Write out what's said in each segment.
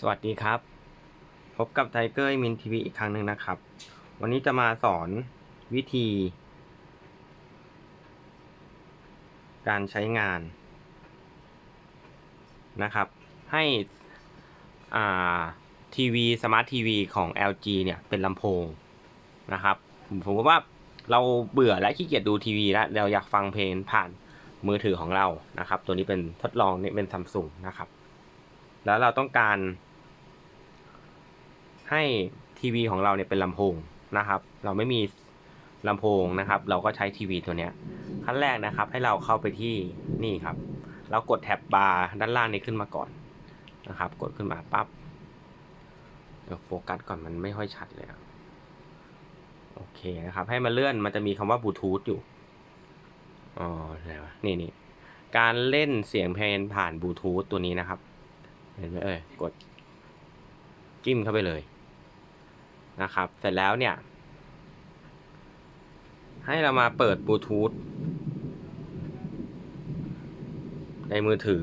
สวัสดีครับ พบกับไทเกอร์มินทีวีอีกครั้งหนึ่งนะครับ วันนี้จะมาสอนวิธี การใช้งานนะครับ ให้อ่าทีวีสมาร์ททีวีของ LG เนี่ยเป็นลำโพงนะครับผมผมว่าเราเบื่อและขี้เกียจดูทีวีแล้วเราอยากฟังเพลงผ่านมือถือของเรานะครับ ตัวนี้เป็นทดลองนี่เป็นซัมซุงนะครับ แล้วเราต้องการ ให้ทีวีของเราเนี่ยเป็นลำโพงนะครับ เราไม่มีลำโพงนะครับ เราก็ใช้ทีวีตัวเนี้ยขั้นแรกนะครับ ให้เราเข้าไปที่นี่ครับ เรากดแท็บบาร์ด้านล่างนี้ขึ้นมาก่อนนะครับ กดขึ้นมาปั๊บเดี๋ยวโฟกัสก่อนมันไม่ค่อยชัดเลยโอเคนะครับ ให้มันเลื่อนมันจะมีคำว่าบลูทูธอยู่อ๋ออะไรวะนี่นี่การเล่นเสียงเพลงผ่านบลูทูธตัวนี้นะครับ เห็นไหมเอ่ยกดจิ้มเข้าไปเลย นะครับ เสร็จแล้วเนี่ย ให้เรามาเปิดบลูทูธในมือถือ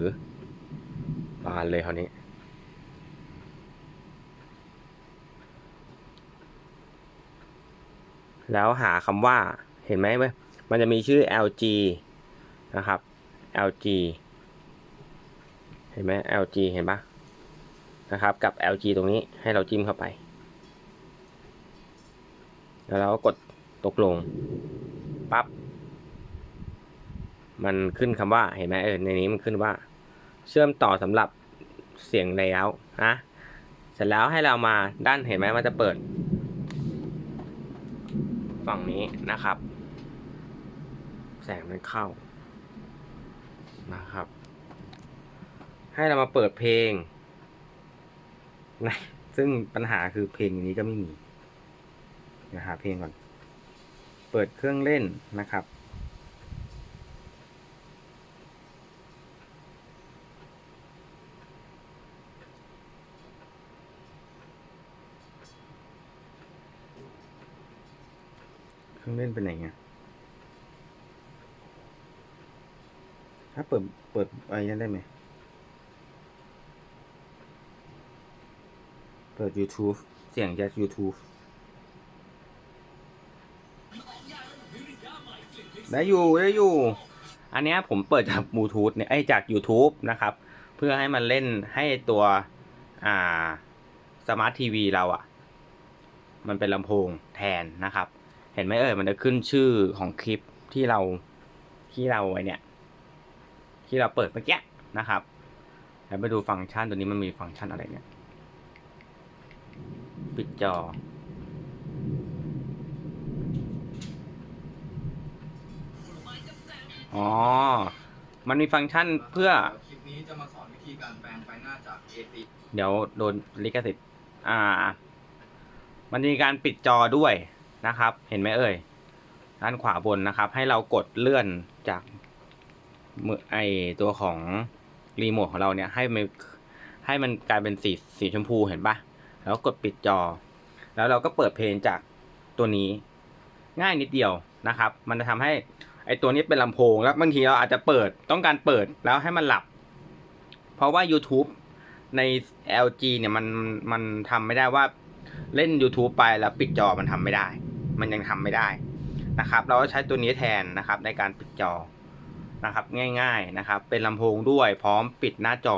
บานเลยคราวนี้ แล้วหาคำว่าเห็นไหมเว้ยมันจะมีชื่อ LG นะครับ LG เห็นไหม LG เห็นปะนะครับ กับ LG ตรงนี้ให้เราจิ้มเข้าไป แล้วเราก็กดตกลงปั๊บมันขึ้นคำว่าเห็นไหมเออในนี้มันขึ้นว่า เชื่อมต่อสำหรับเสียงแล้วนะเสร็จแล้วให้เรามาด้านเห็นไหมมันจะเปิด ฝั่งนี้นะครับ แสงมันเข้านะครับ ให้เรามาเปิดเพลงนะซึ่งปัญหาคือเพลงนี้ก็ไม่มี ดี๋ยวหาเพลงก่อน เปิดเครื่องเล่นนะครับ เครื่องเล่นเป็นไงเงี้ยถ้าเปิด เปิดอะไรนั่นได้ไหม เปิด YouTube เสียงจาก YouTube ได้อยู่ได้อยู่ อันนี้ผมเปิดจากบลูทูธเนี่ยไอจาก YouTube นะครับ เพื่อให้มันเล่นให้ตัวอ่าสมาร์ททีวีเราอะ่ะ มันเป็นลำโพงแทนนะครับ เห็นไหมเอ่ยมันจะขึ้นชื่อของคลิปที่เราที่เราไอเนี่ย ที่เราเปิดเมื่อกี้นะครับแล้วไปดูฟังก์ชันตัวนี้มันมีฟังก์ชันอะไรเนี่ย ปิดจอ อ๋อ มันมีฟังก์ชันเพื่อ คลิปนี้จะมาสอนวิธีการแปลงไฟหน้าจาก AC เดี๋ยวโดนลิขสิทธิ์ อ่า มันมีการปิดจอด้วยนะครับ เห็นไหมเอ่ย ด้านขวาบนนะครับ ให้เรากดเลื่อนจากมือไอตัวของรีโมทของเราเนี่ย ให้มันให้มันกลายเป็นสีสีชมพูเห็นปะแล้วกดปิดจอ แล้วเราก็เปิดเพลงจากตัวนี้ ง่ายนิดเดียวนะครับ มันจะทำให้ ไอตัวนี้เป็นลำโพง แล้วบางทีเราอาจจะเปิดต้องการเปิดแล้วให้มันหลับ เพราะว่า YouTube ใน LG เนี่ยมันมันทำไม่ได้ว่าเล่น YouTube ไปแล้วปิดจอมันทำไม่ได้ มันยังทำไม่ได้นะครับ เราก็ใช้ตัวนี้แทนนะครับในการปิดจอนะครับง่าย ๆนะครับ เป็นลำโพงด้วยพร้อมปิดหน้าจอ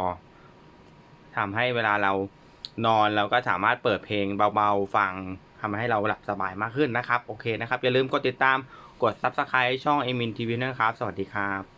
ทำให้เวลาเรานอนเราก็สามารถเปิดเพลงเบาๆฟัง ทำให้เราหลับสบายมากขึ้นนะครับ โอเคนะครับ อย่าลืมกดติดตามกด Subscribe ช่อง a m i n TV นะครับ สวัสดีครับ